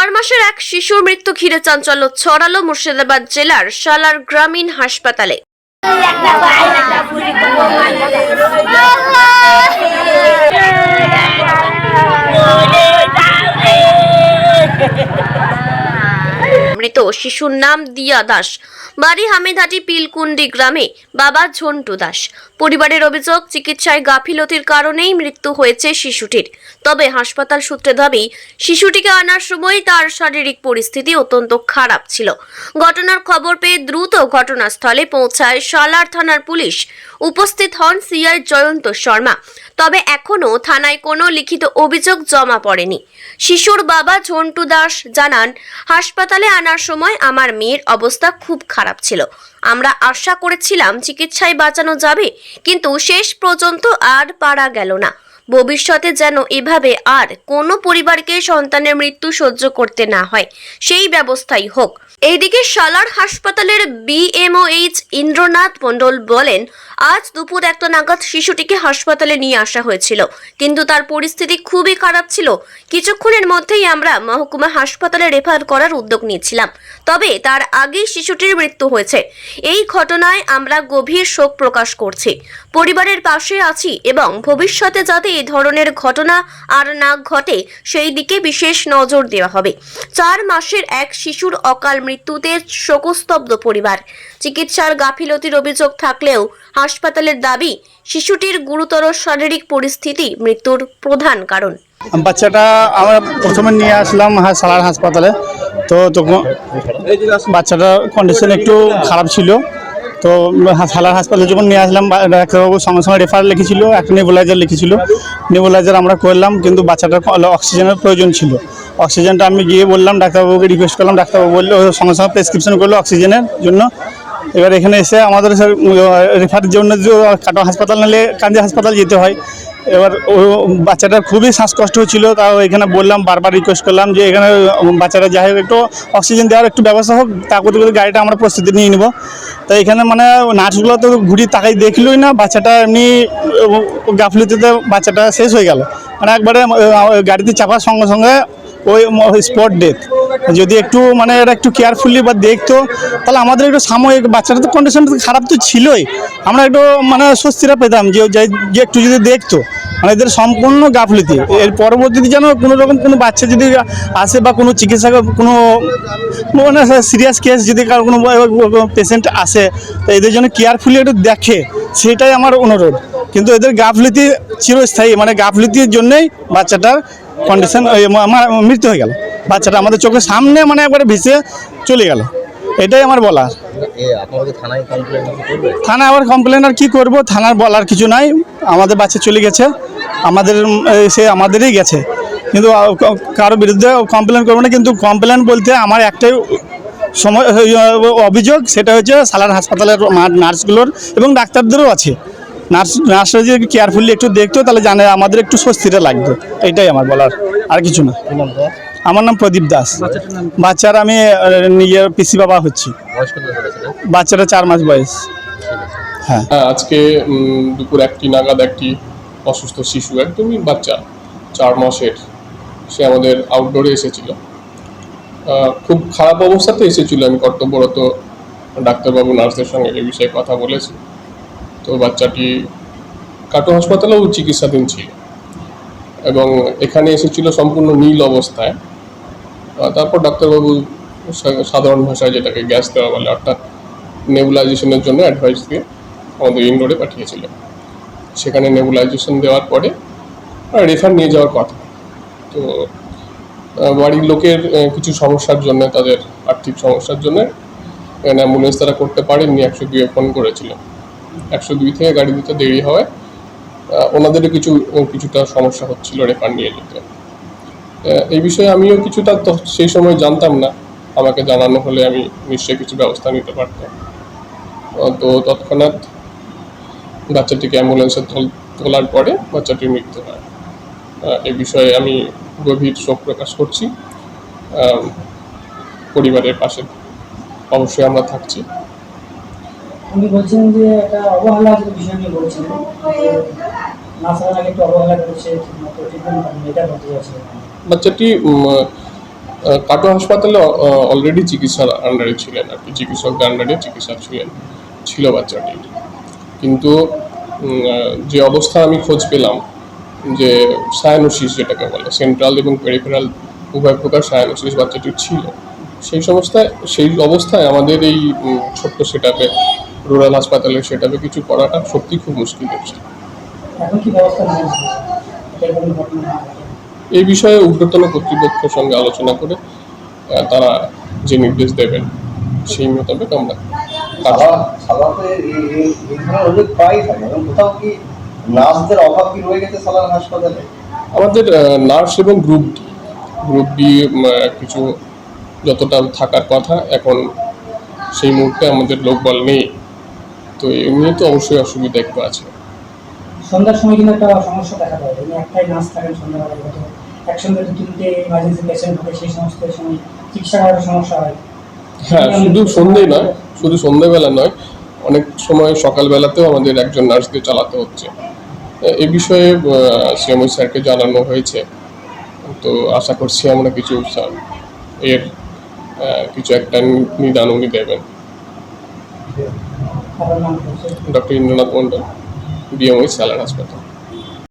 চার মাসের এক শিশুর মৃত্যু ঘিরে চাঞ্চল্য ছড়ালো মুর্শিদাবাদ জেলার সালার গ্রামীণ হাসপাতালে। শিশুর নাম দিয়া দাস। বাড়ি হামিদহাটি পিলকুন্ডি গ্রামে বাবা ঝন্টু দাস। পরিবারের অভিযোগ, চিকিৎসায় গাফিলতির কারণেই মৃত্যু হয়েছে শিশুটির। তবে হাসপাতাল সূত্রে দাবি, শিশুটিকে আনার সময় তার শারীরিক পরিস্থিতি অত্যন্ত খারাপ ছিল। ঘটনার খবর পেয়ে দ্রুত ঘটনাস্থলে পৌঁছায় সালার থানার পুলিশ। উপস্থিত হন সিআই জয়ন্ত শর্মা। তবে এখনও থানায় কোনো লিখিত অভিযোগ জমা পড়েনি। শিশুর বাবা ঝন্টু দাস জানান, হাসপাতালে আনার সময় আমার মেয়ের অবস্থা খুব খারাপ ছিল। আমরা আশা করেছিলাম চিকিৎসায় বাঁচানো যাবে, কিন্তু শেষ পর্যন্ত আর পারা গেল না। ভবিষ্যতে যেন এভাবে আর কোনো পরিবারকে সন্তানের মৃত্যু সহ্য করতে না হয়। সেই ব্যবস্থাই হোক। এইদিকে সালার হাসপাতালের বিএমওএইচ ইন্দ্রনাথ মণ্ডল বলেন, আজ দুপুর একটা নাগাদ শিশুটিকে হাসপাতালে নিয়ে আসা হয়েছিল। কিন্তু তার পরিস্থিতি খুবই খারাপ ছিল। কিছুক্ষণের মধ্যেই আমরা মহকুমা হাসপাতালে রেফার করার উদ্যোগ নিয়েছিলাম। তবে তার আগেই শিশুটির মৃত্যু হয়েছে। এই ঘটনায় আমরা গভীর শোক প্রকাশ করছি। পরিবারের পাশে আছি এবং ভবিষ্যতে যাতে এই ধরনের ঘটনা আর না ঘটে, সেই দিকে বিশেষ নজর দেওয়া হবে। চার মাসের এক শিশুর অকাল মৃত্যুতে শোকস্তব্ধ পরিবার। চিকিৎসার গাফিলতির অভিযোগ থাকলেও হাসপাতালের দাবি, শিশুটির গুরুতর শারীরিক পরিস্থিতি মৃত্যুর প্রধান কারণ। বাচ্চাটা আমরা প্রথমে নিয়ে আসলাম সালার হাসপাতালে। তো তখন বাচ্চাটার কন্ডিশন একটু খারাপ ছিল। তো সালার হাসপাতালে যখন নিয়ে আসলাম ডাক্তারবাবু সঙ্গে সঙ্গে রেফার লিখেছিল, একটা নেবুলাইজার লিখেছিল। নেবুলাইজার আমরা করলাম, কিন্তু বাচ্চাটার অক্সিজেনের প্রয়োজন ছিল। অক্সিজেনটা আমি গিয়ে বললাম, ডাক্তারবাবুকে রিকোয়েস্ট করলাম, ডাক্তারবাবু বলল সঙ্গে সঙ্গে প্রেসক্রিপশন করল অক্সিজেনের জন্য। এবার এখানে এসে আমাদের রেফারের জন্য কাটো হাসপাতাল নিলে কান্দি হাসপাতাল যেতে হয়। এবার ও বাচ্চাটার খুবই শ্বাসকষ্ট হচ্ছিল, তাও এখানে বললাম, বারবার রিকোয়েস্ট করলাম যে এখানে বাচ্চাটা যাই হোক, একটু অক্সিজেন দেওয়ার একটু ব্যবস্থা হোক তা করতে করতে গাড়িটা আমরা প্রস্তুতি নিয়ে নিব। তো এখানে মানে নার্সগুলো তো ঘুরি তাকাই দেখলোই না, বাচ্চাটা এমনি গাফলিতে বাচ্চাটা শেষ হয়ে গেল। মানে একবারে গাড়িতে চাপার সঙ্গে সঙ্গে ওই স্পট ডেথ যদি একটু মানে এরা একটু কেয়ারফুলি বা দেখতো, তাহলে আমাদের একটু সাময়িক বাচ্চাটা তো কন্ডিশন খারাপ তো ছিলই। আমরা একটু মানে স্বস্তিরা পেতাম, যে, যে- একটু যদি দেখতো মানে এদের সম্পূর্ণ গাফলিতি। এর পরবর্তীতে যেন কোনো রকম কোনো বাচ্চা যদি আসে বা কোনো চিকিৎসা কোনো মানে সিরিয়াস কেস যদি কারও কোনো পেশেন্ট আসে, তো এদের জন্য কেয়ারফুলি একটু দেখে, সেটাই আমার অনুরোধ। কিন্তু এদের গাফলিতি চিরস্থায়ী মানে গাফলিতির জন্যই বাচ্চাটার কন্ডিশন মৃত্যু হয়ে গেল। বাচ্চাটা আমাদের চোখের সামনে মানে একবারে ভেসে চলে গেল। এটাই আমার বলার থানায় থানা আবার কমপ্লেন আর কি করব? থানার বলার কিছু নাই। আমাদের বাচ্চা চলে গেছে। আমাদের সে আমাদেরই গেছে। কিন্তু কারও বিরুদ্ধে কমপ্লেন করব না। কিন্তু কমপ্লেন বলতে আমার একটাই সময় অভিযোগ সেটা হচ্ছে সালার হাসপাতালের নার্সগুলোর এবং ডাক্তারদেরও আছে। নার্স নার্সরা যদি কেয়ারফুলি একটু দেখতো তাহলে জানে আমাদের একটু স্বস্তিটা লাগতো। এটাই আমার বলার। আর কিছু না। আমার নাম প্রদীপ দাস। বাচ্চার আমি নিজের পিসি বাবা হচ্ছি। বাচ্চাটা চার মাস বয়স। হ্যাঁ। আজকে দুপুর একটি নাগাদ একটি অসুস্থ শিশু একদমই বাচ্চা চার মাসের। সে আমাদের আউটডোরে এসেছিল। খুব খারাপ অবস্থাতে এসেছিল। আমি কর্তব্যরত ডাক্তারবাবু নার্সদের সঙ্গে এ বিষয়ে কথা বলেছি। তো বাচ্চাটি কাটো হাসপাতালেও চিকিৎসাধীন ছিল। এখানে এসেছিল সম্পূর্ণ নীল অবস্থায়। তারপর ডাক্তারবাবু সাধারণ ভাষায় যেটাকে গ্যাস দেওয়া বলে অর্থাৎ নেবুলাইজেশনের জন্য অ্যাডভাইস দিয়ে আমাদের ইনডোরে পাঠিয়েছিল। সেখানে নেবুলাইজেশন দেওয়ার পরে রেফার নিয়ে যাওয়ার কথা। তো বাড়ির লোকের কিছু সমস্যার জন্য তাদের আর্থিক সমস্যার জন্য এখানে অ্যাম্বুলেন্স তারা করতে পারেননি একশো দুয়ে ফোন করেছিল। একশো দুই থেকে গাড়ি দিতে দেরি আহ, ওনাদেরও কিছু কিছুটা সমস্যা হচ্ছিল রেফার নিয়ে যেতে এই বিষয়ে আমিও কিছুটা তো সেই সময় জানতাম না। আমাকে জানানো হলে আমি নিশ্চয়ই কিছু ব্যবস্থা নিতে পারতাম। তো তৎক্ষণাৎ বাচ্চাটিকে অ্যাম্বুলেন্সে তোল- তোলার পরে বাচ্চাটির মৃত্যু হয়। এ বিষয়ে আমি গভীর শোক প্রকাশ করছি। পরিবারের পাশে অবশ্যই আমরা থাকছি। বলছেন যে একটা অবহেলার বিষয় নিয়ে বলছিলেন বাচ্চাটি আহ, কাটোয়া হাসপাতালে অলরেডি চিকিৎসার আন্ডারে ছিলেন আর কি চিকিৎসকদের আন্ডারে চিকিৎসা ছিলেন ছিল বাচ্চাটি। কিন্তু যে অবস্থা আমি খোঁজ পেলাম যে সায়ানোসিস যেটাকে বলে সেন্ট্রাল এবং পেরিফেরাল উভয় প্রকার সায়ানোসিস বাচ্চাটির ছিল সেই সমস্যায় সেই অবস্থায় আমাদের এই ছোট্ট সেট আপে রুরাল হাসপাতালের সেটপে কিছু করাটা সত্যি খুব মুশকিল হচ্ছে এখন কি ব্যবস্থা নেওয়া। এই বিষয়ে ঊর্ধ্বতন কর্তৃপক্ষের সঙ্গে আলোচনা করে তারা যে নির্দেশ দেবেন সেই মোতাবেক আমরা আমাদের নার্স এবং গ্রুপ গ্রুপ ডি কিছু যতটা থাকার কথা এখন সেই মুহূর্তে আমাদের লোকবল নেই। তো এমনি তো অবশ্যই অসুবিধা একটু আছে। সন্ধ্যার সময় কিন্তু একটা সমস্যা দেখা যায় যেমন একটাই নার্স থাকেন সন্ধ্যাবেলায় হয়তো একসঙ্গে দু তিনটে ইমার্জেন্সি পেশেন্ট থাকে সেই সমস্ত সময় চিকিৎসা করার সমস্যা হয়। হ্যাঁ শুধু সন্ধে নয় শুধু সন্ধ্যেবেলা নয় অনেক সময় সকালবেলাতেও আমাদের একজন নার্সকে চালাতে হচ্ছে। এ- বিষয়ে সিএমও স্যারকে জানানো হয়েছে। তো আশা করছি আমরা কিছু এর কিছু একটা নিদান উনি দেবেন। Doctor Indranath Mondal BMO Salad Hospital.